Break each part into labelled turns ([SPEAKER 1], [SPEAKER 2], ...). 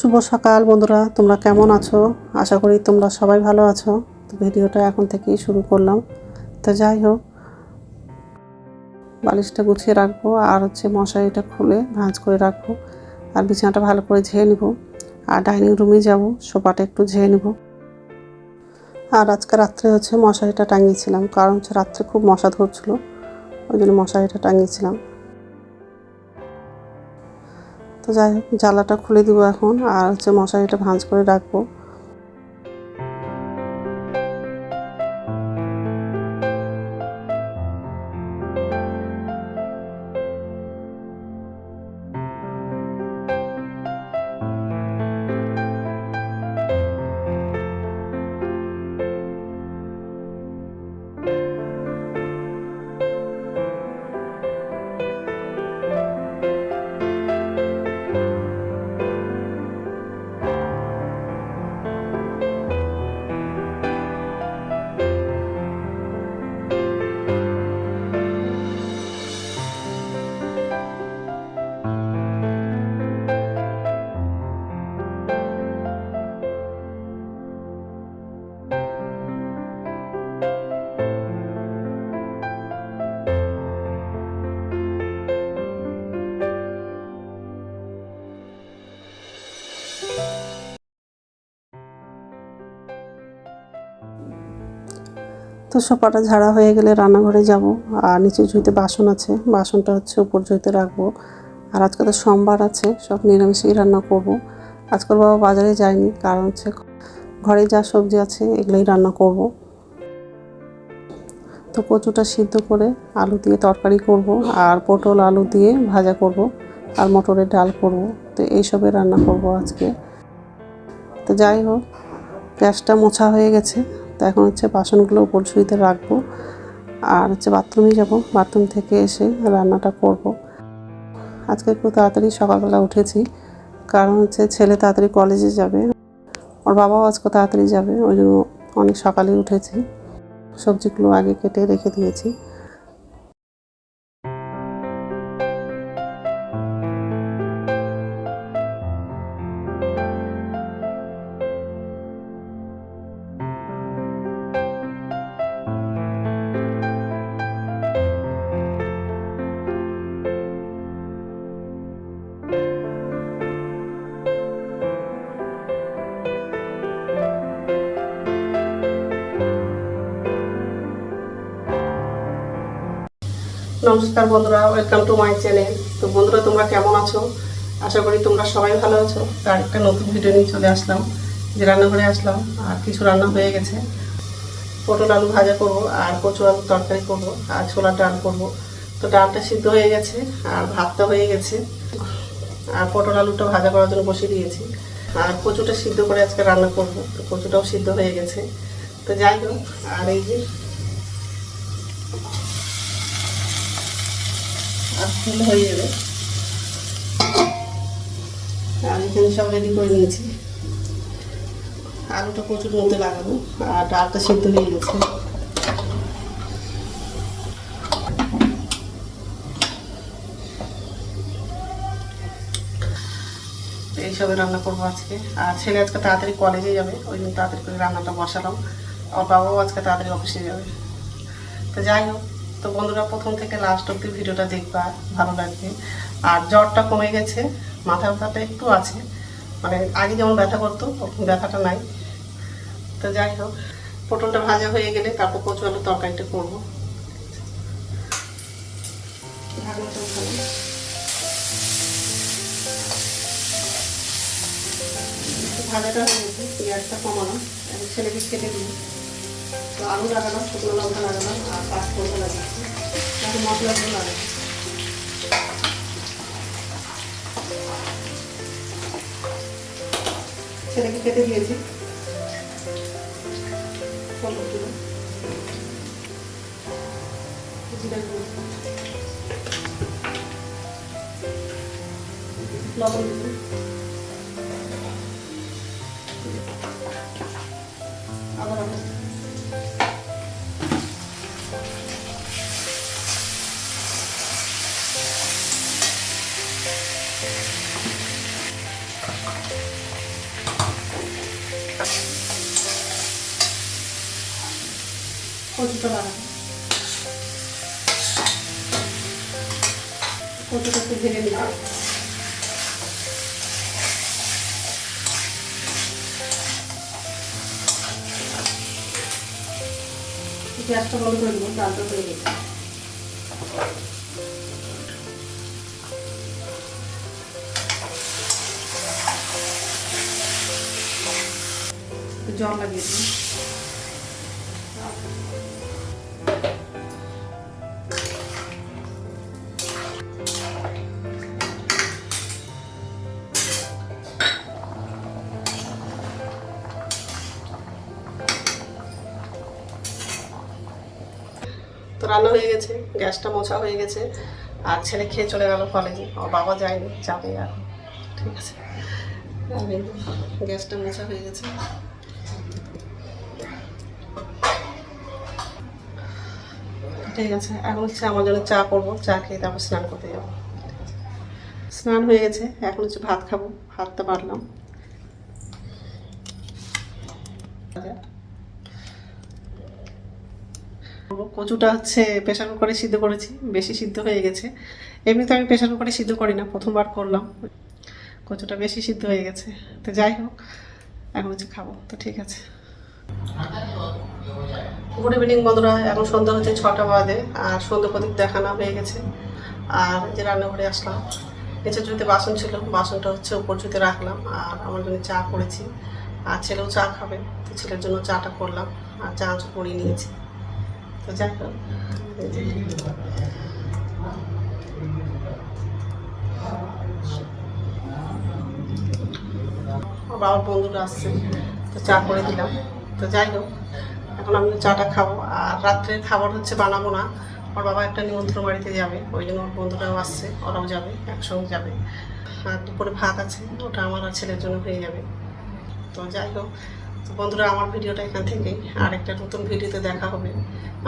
[SPEAKER 1] শুভ সকাল বন্ধুরা, তোমরা কেমন আছো? আশা করি তোমরা সবাই ভালো আছো। তো ভিডিওটা এখন থেকেই শুরু করলাম। তো যাই হোক, বালিশটা গুছিয়ে রাখব আর হচ্ছে মশারিটা খুলে ভাঁজ করে রাখব। আর বিছানাটা ভালো করে ঝেয়ে নিব। আর ডাইনিং রুমে যাব, সোফাটা একটু ঝেয়ে নিব। আর আজকে রাত্রে হচ্ছে মশারিটা টাঙিয়েছিলাম, কারণ হচ্ছে রাত্রে খুব মশা ধরছিল, ওই জন্য মশারিটা টাঙিয়েছিলাম। যাই হোক জ্বালাটা খুলে দিব এখন। আর হচ্ছে মশারিটা ভাঁজ করে রাখব। তো সোফাটা ঝাড়া হয়ে গেলে রান্নাঘরে যাব, আর নিচে ঝুঁইতে বাসন আছে। বাসনটা হচ্ছে উপর ঝুঁইতে রাখব। আর আজকে তো সোমবার আছে, সব নিরামিষই রান্না করব। আজকাল বাবা বাজারে যায়নি, কারণ হচ্ছে ঘরে যা সবজি আছে, এগুলোই রান্না করব। তো কচুটা সিদ্ধ করে আলু দিয়ে তরকারি করব, আর পটল আলু দিয়ে ভাজা করব, আর মটরের ডাল করব। তো এইসবের রান্না করব আজকে। তো যাই হোক, গ্যাসটা মোছা হয়ে গেছে। তো এখন হচ্ছে বাসনগুলো উপর ছুঁইতে রাখব। আর হচ্ছে বাথরুমে যাব। বাথরুম থেকে এসে রান্নাটা করব। আজকে একটু তাড়াতাড়ি সকালবেলা উঠেছি। কারণ হচ্ছে ছেলে তাড়াতাড়ি কলেজে যাবে। ওর বাবাও আজকে তাড়াতাড়ি যাবে। ওই জন্য অনেক সকালে উঠেছি। সবজিগুলো আগে কেটে রেখে দিয়েছি। নমস্কার বন্ধুরা ওয়েলকাম টু মাই চ্যানেল তো বন্ধুরা, তোমরা কেমন আছো? আশা করি তোমরা সবাই ভালো আছো। তার একটা নতুন ভিডিও নিয়ে চলে আসলাম, যে রান্নাঘরে আসলাম, আর কিছু রান্না হয়ে গেছে। পটল আলু ভাজা করব, আর কচু আলু তরকারি করব, আর ছোলার ডাল করব। তো ডালটা সিদ্ধ হয়ে গেছে, আর ভাতটা হয়ে গেছে। আর পটল আলুটা ভাজা করার জন্য বসিয়ে দিয়েছি। আর কচুটা সিদ্ধ করে আজকে রান্না করব, তো কচুটাও সিদ্ধ হয়ে গেছে। তো যাই হোক, আর এই যে আর ফুল হয়ে যাবে। আর এখানে সব রেডি করে নিয়েছি। আলুটা প্রচুর মধ্যে লাগাবো, আর ডালটা সিদ্ধ হয়ে গেছে। এইসবে রান্না করব আজকে। আর ছেলে আজকে তাড়াতাড়ি কলেজে যাবে, ওই জন্য তাড়াতাড়ি করে রান্নাটা বসালাম। আর বাবাও আজকে তাড়াতাড়ি অফিসে যাবে। তো যাই হোক তো বন্ধুরা, প্রথম থেকে লাস্ট অব্দি ভিডিওটা দেখবা, ভালো লাগবে। আর জ্বরটা কমে গেছে, মাথা ব্যথাটা একটু আছে। মানে আগে যেমন ব্যথা করতো ব্যথাটা নাই। তো যাই হোক, পটলটা ভাজা হয়ে গেলে তারপর কচু আলুর তরকারিটা করব। ভাজাটা হয়ে গেছে গ্যাসটা কমালাম। ছেলেকে কেটে দিই। তো আলু লাগালাম, শুকনো লঙ্কা লাগালাম, আর পাঁচ এখন মশলাগুলো লাগাচ্ছি ছেলেকে কেটে দিয়েছি। লবণ দিল কচুটা বানাবো। একটু ভেজে নিতে হবে। গ্যাসটা বন্ধ করে দেবো ডালটা হয়ে গেছে জল লাগিয়ে দিই তো রান্না হয়ে গেছে, গ্যাসটা মোছা হয়ে গেছে, আর ছেলে খেয়ে চলে গেল কলেজে আমার বাবা যায়নি, যাবে আর ঠিক আছে। যে গ্যাসটা মোছা হয়ে গেছে। ঠিক আছে, এখন হচ্ছে আমার জন্য চা করব, চা খেয়ে তারপর স্নান করতে যাব। স্নান হয়ে গেছে, এখন হচ্ছে ভাত খাব, ভাতটা বাড়লাম কচুটা হচ্ছে প্রেশার কুকারে সিদ্ধ করেছি, বেশি সিদ্ধ হয়ে গেছে। এমনিতে আমি প্রেশার কুকারে সিদ্ধ করি না, প্রথমবার করলাম। কচুটা বেশি সিদ্ধ হয়ে গেছে। তো যাই হোক, এখন হচ্ছে খাব। তো ঠিক আছে। গুড ইভিনিং বন্ধুরা, এখন সন্ধ্যা হচ্ছে ছটা বাজে, আর সন্ধ্যা প্রদীপ দেখানো হয়ে গেছে। আর যে রান্নাঘরে আসলাম নিচে জুতে বাসন ছিল, বাসনটা হচ্ছে উপর জুতে রাখলাম, আর আমার জন্য চা করেছি। আর ছেলেও চা খাবে, তো ছেলের জন্য চাটা করলাম, আর চা করিয়ে নিয়েছি। আমার বাবার বন্ধুরা আসছে, তো চা করে দিলাম। তো যাই হোক, এখন আমি চাটা খাব। আর রাত্রে খাবার হচ্ছে বানাবো না। ওর বাবা একটা নিমন্ত্রণ বাড়িতে যাবে, ওই জন্য ওর বন্ধুরাও আসছে, ওরাও যাবে, একসঙ্গে যাবে। আর দুপুরে ভাত আছে, ওটা আমার ছেলের জন্য হয়ে যাবে। তো যাই হোক তো বন্ধুরা, আমার ভিডিওটা এখান থেকে আর একটা নতুন ভিডিওতে দেখা হবে।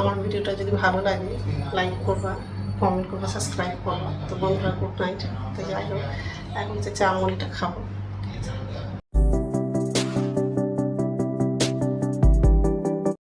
[SPEAKER 1] আমার ভিডিওটা যদি ভালো লাগে লাইক করবা কমেন্ট করবা সাবস্ক্রাইব করবা। তো বন্ধুরা গুড নাইট তো যাই হোক, এখন হচ্ছে চা মুড়িটা খাব।